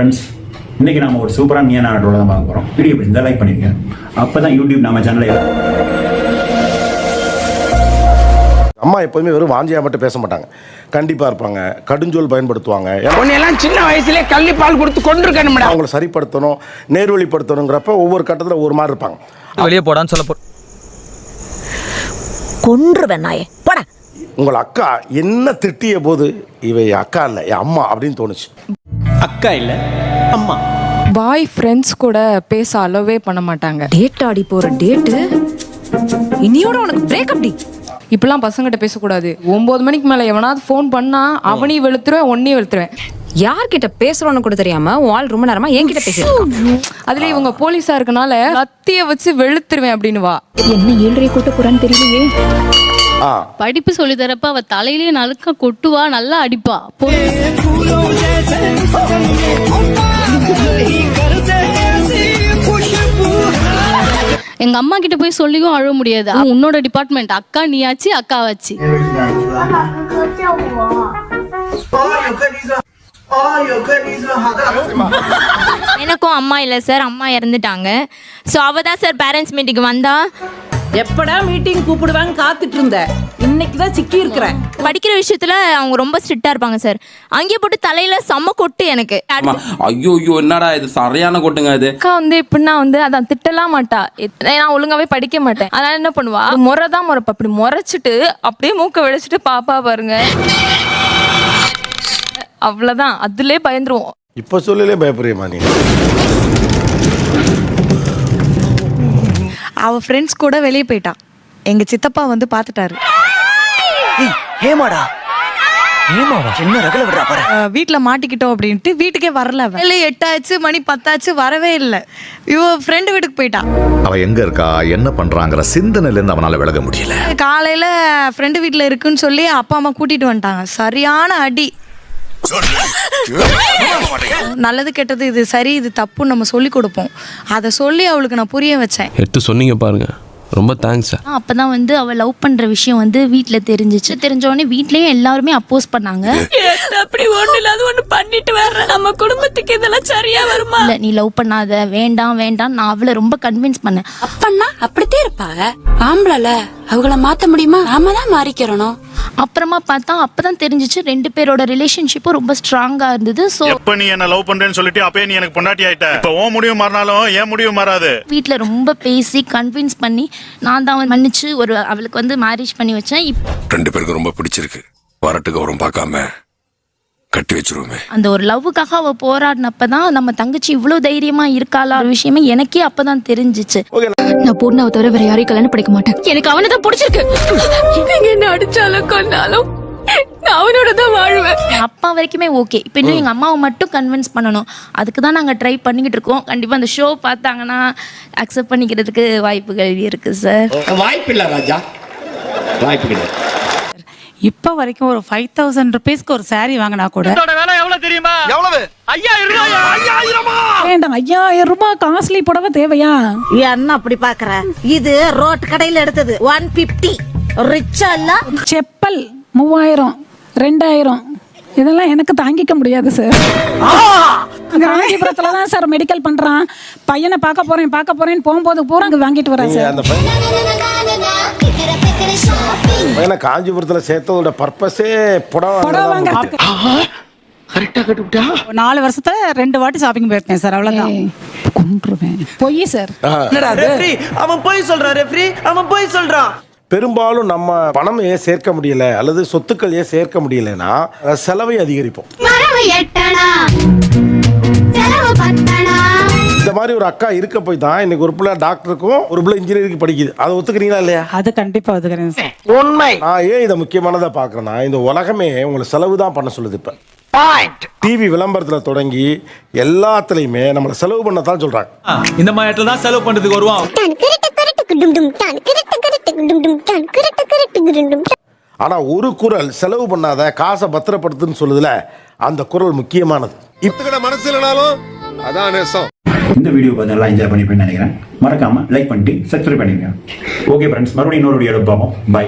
Friends இன்னைக்கு நாம ஒரு சூப்பரான நியான ஆட்டோட தான் பார்க்க போறோம். வீடியோ இந்த லைக் பண்ணிருக்கேன் அப்பதான் யூடியூப் நம்ம சேனலை அம்மா எப்போதுமே வெறும் வாஞ்சியா மட்டும் பேச மாட்டாங்க. கண்டிப்பா இருப்பாங்க. கடுஞ்சொல் பயன்படுத்துவாங்க. உன்னையெல்லாம் சின்ன வயசுல கள்ளி பால் கொடுத்து கொண்டிருக்கணும்டா அவங்கள சரிப்படுத்தணும் நேர்வழிப்படுத்தணுங்கிறப்ப ஒவ்வொரு கட்டத்தில் ஒவ்வொரு மாதிரி இருப்பாங்க. வெளியே போடான்னு சொல்ல போ கொன்றுவேன் நாயே. போடா. உங்கள் அக்கா என்ன திட்டிய போது இவை அக்கா இல்லை என் அம்மா அப்படின்னு தோணுச்சு. அக்கா இல்ல அம்மா. பாய் ஃப்ரெண்ட்ஸ் கூட பேச அலோவே பண்ண மாட்டாங்க. டேட் ஆடி போற டேட்டு இனியோட உனக்கு பிரேக்கப் டி இப்பெல்லாம் பசங்கிட்ட பேசக்கூடாது. ஒன்பது மணிக்கு மேல எவனாவது ஃபோன் பண்ணா அவனையும் வெளுத்துருவேன் ஒன்னையும் வெளுத்துருவேன். யார்கிட்ட பேசுறோன்னு கூட தெரியாம உன் ஆள் ரொம்ப நேரமா என்கிட்ட பேசிட்டு. அதுல இவங்க போலீஸா இருக்கனால லத்திய வச்சு வெளுத்துருவேன் அப்படின்னு வா என்ன ஏழ்றைய கூட்ட போறான்னு தெரியலையே? படிப்பு சொல்லி தரப்ப அவ தலையிலேயே நலுக்க கொட்டுவா நல்லா அடிப்பா. பொ- எங்க அம்மா கிட்ட போய் சொல்லியும் அழ முடியாது. அது உன்னோட டிபார்ட்மெண்ட் அக்கா நீயாச்சு அக்காவாச்சு எனக்கும் அம்மா இல்லை சார். அம்மா இறந்துட்டாங்க. ஸோ அவ தான் சார் பேரண்ட்ஸ் மீட்டிங் வந்தா எப்படா மீட்டிங் கூப்பிடுவாங்க காத்துட்டு இருந்த? இன்னைக்கு தான் சிக்கி இருக்கிறேன் படிக்கிற விஷயத்துல அவங்க ரொம்ப ஸ்ட்ரிக்டா இருப்பாங்க சார் அங்கே போட்டு தலையில செம்ம கொட்டு எனக்கு. ஐயோ ஐயோ என்னடா இது? சரியான கொட்டுங்க இது. அக்கா வந்து எப்படின்னா வந்து அதான் திட்டலாம் மாட்டா. எத்- நான் ஒழுங்காவே படிக்க மாட்டேன். அதனால என்ன பண்ணுவா? முறை தான் முறைப்பா. அப்படி முறைச்சிட்டு அப்படியே மூக்க வெடிச்சிட்டு பாப்பா பாருங்க. அவ்வளவுதான். அதுலயே பயந்துருவோம். இப்போ சொல்லலே பயப்படுறியம்மா நீ. அவ ஃப்ரெண்ட்ஸ் கூட வெளியே போயிட்டான். எங்க சித்தப்பா வந்து பாத்துட்டாரு ஹேமாடா. ஹேமாவா? என்ன ரகல விடுறா பாரு. வீட்டுல மாட்டிக்கிட்டோம் அப்படின்ட்டு வீட்டுக்கே வரல எட்டாச்சு மணி பத்தாச்சு வரவே இல்லை. இவ ஃப்ரெண்டு வீட்டுக்கு போயிட்டான் அவ எங்க இருக்கா? என்ன பண்றாங்கிற சிந்தனையில இருந்து அவனால விலக முடியல. காலையில ஃப்ரெண்டு வீட்ல இருக்குன்னு சொல்லி அப்பா அம்மா கூட்டிட்டு வந்துட்டாங்க. சரியான அடி. நல்லது கெட்டது இது சரி இது தப்புன்னு நம்ம சொல்லி கொடுப்போம். அதை சொல்லி அவளுக்கு நான் புரிய வச்சேன். எடுத்து சொன்னீங்க பாருங்க. ரொம்ப தேங்க்ஸ் அப்பதான் வந்து அவ லவ் பண்ற விஷயம் வந்து வீட்ல தெரிஞ்சிச்சு. தெரிஞ்ச உடனே வீட்லயும் எல்லாருமே அப்போஸ் பண்ணாங்க. அப்படி ஒண்ணு இல்லாத ஒண்ணு பண்ணிட்டு வர்ற. நம்ம குடும்பத்துக்கு இதெல்லாம் சரியா வருமா? இல்ல நீ லவ் பண்ணாத வேண்டாம் வேண்டாம். நான் அவளை ரொம்ப கன்வின்ஸ் பண்ணேன். அப்பன்னா அப்படித்தே இருப்பாங்க ஆம்பளல அவங்கள மாத்த முடியுமா? நாம தான் மாறிக்கிறணும். அப்புறமா பார்த்தா அப்பதான் தெரிஞ்சிச்சு ரெண்டு பேரோட ரிலேஷன்ஷிப்பும் ரொம்ப ஸ்ட்ராங்கா இருந்தது. ஸோ எப்ப நீ என்ன லவ் பண்றேன்னு சொல்லிட்டு அப்பயே நீ எனக்கு பொண்டாட்டி ஆயிட்ட. இப்ப உன் முடிவு மாறினாலும் ஏன் முடிவு மாறாது. வீட்ல ரொம்ப பேசி கன்வின்ஸ் பண்ணி நான் தான் மன்னிச்சு ஒரு அவளுக்கு வந்து மேரேஜ் பண்ணி வச்சேன். இப்ப ரெண்டு பேருக்கு ரொம்ப பிடிச்சிருக்கு. வரட்டு கௌரவம் பார்க்காம கட்டி வச்சிருவோமே. அந்த ஒரு லவ்வுக்காக அவ போராடினப்பதான் நம்ம தங்கச்சி இவ்வளவு தைரியமா இருக்காளா ஒரு விஷயமே எனக்கே அப்பதான் தெரிஞ்சிச்சு. நான் பூர்ணாவை தவிர வேற யாரையும் கல்யாணம் படிக்க மாட்டேன். எனக்கு அவனை தான் பிடிச்சிருக்கு. நீங்க என்ன அடிச்சாலும் கொண்டாலும் நான் அவனோட தான் வாழ்வேன் அப்பா வரைக்குமே ஓகே. இப்போ இன்னும் எங்க அம்மாவை மட்டும் கன்வின்ஸ் பண்ணணும். அதுக்கு தான் நாங்க ட்ரை பண்ணிக்கிட்டு இருக்கோம். கண்டிப்பா அந்த ஷோ பார்த்தாங்கன்னா அக்செப்ட் பண்ணிக்கிறதுக்கு வாய்ப்புகள் இருக்கு சார் வாய்ப்பு இல்ல ராஜா. வாய்ப்பு கிடையாது. இப்ப வரைக்கும் ஒரு ஃபைவ் தௌசண்ட் ருபீஸ்க்கு ஒரு saree வாங்கினா கூட வேலை எவ்வளவு தெரியுமா? எவ்வளவு? ஐயாயிரம் ரூபாயா? ஐயாயிரமா வேண்டாம் ஐயாயிரம் ரூபாய் காஸ்ட்லி புடவை தேவையா? என்ன அப்படி பாக்குற. இது ரோட் கடையில எடுத்தது. ஒன் பிப்டி ரிச்சா இல்ல? செப்பல் மூவாயிரம் ரெண்டாயிரம். இதெல்லாம் எனக்கு தாங்கிக்க முடியாது சார் காஞ்சிபுரத்துல தான் சார் மெடிக்கல் பண்றான். பையனை பார்க்க போறேன் பார்க்க போறேன்னு போகும்போது பூரா அங்க வாங்கிட்டு வரேன் சார் பையனை காஞ்சிபுரத்தில் சேர்த்ததோட பர்பஸே புடவை கட்டுவிட்டா நாலு வருஷத்துல ரெண்டு வாட்டி ஷாப்பிங் போயிருக்கேன் சார் அவ்வளவுதான். கொன்றுவேன் பொய் சார். அவன் போய் சொல்றான் ரெஃப்ரி அவன் போய் சொல்றான். பெரும்பாலும் நம்ம பணம் ஏன் சேர்க்க முடியல அல்லது சொத்துக்கள் ஏன் சேர்க்க முடியலன்னா செலவை அதிகரிப்போம். இந்த மாதிரி ஒரு அக்கா இருக்க போய் தான் இன்னைக்கு ஒரு பிள்ளை டாக்டருக்கும் ஒரு பிள்ளை இன்ஜினியரிங் படிக்குது. அதை ஒத்துக்கிறீங்களா இல்லையா? அது கண்டிப்பா ஒதுக்குறேன் சார். உண்மை. நான் ஏன் இதை முக்கியமானதா பார்க்கறேன்னா இந்த உலகமே உங்களை செலவு தான் பண்ண சொல்லுது இப்ப. பாயிண்ட் டிவி விளம்பரத்துல தொடங்கி எல்லாத்துலயுமே நம்மளை செலவு பண்ண தான் சொல்றாங்க இந்த மாதிரி இடத்துல தான் செலவு பண்றதுக்கு வருவான் ஆனா ஒரு குரல் செலவு பண்ணாத காசை பத்திரப்படுத்துன்னு சொல்லுதுல அந்த குரல் முக்கியமானது. இப்ப மனசு இல்லைனாலும் அதான் நேசம். இந்த வீடியோ பார்த்து நல்லா என்ஜாய் பண்ணிப்பேன்னு நினைக்கிறேன். மறக்காம லைக் பண்ணிட்டு சப்ஸ்கிரைப் பண்ணிடுங்க ஓகே ஃப்ரெண்ட்ஸ் மறுபடியும் இன்னொரு வீடியோ பார்ப்போம். பை